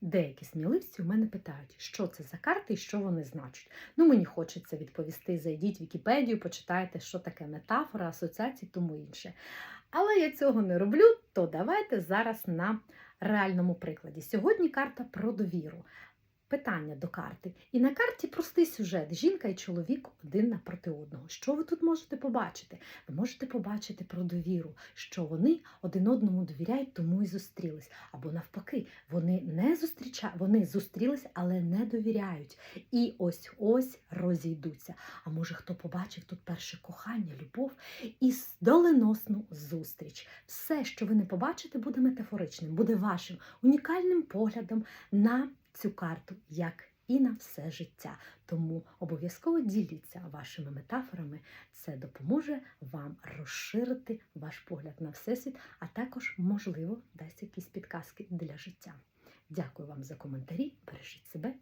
Деякі сміливці у мене питають, що це за карти і що вони значать. Ну, мені хочеться відповісти: зайдіть в Вікіпедію, почитайте, що таке метафора, асоціації, тому інше. Але я цього не роблю, то давайте зараз на реальному прикладі. Сьогодні карта про довіру. Питання до карти. І на карті простий сюжет: жінка і чоловік один напроти одного. Що ви тут можете побачити? Ви можете побачити про довіру, що вони один одному довіряють, тому і зустрілись. Або навпаки, вони не зустріча... вони зустрілись, але не довіряють. І ось ось розійдуться. А може, хто побачив тут перше кохання, любов і доленосну зустріч. Все, що ви не побачите, буде метафоричним, буде вашим унікальним поглядом на цю карту, як і на все життя. Тому обов'язково діліться вашими метафорами. Це допоможе вам розширити ваш погляд на всесвіт, а також, можливо, дасть якісь підказки для життя. Дякую вам за коментарі. Бережіть себе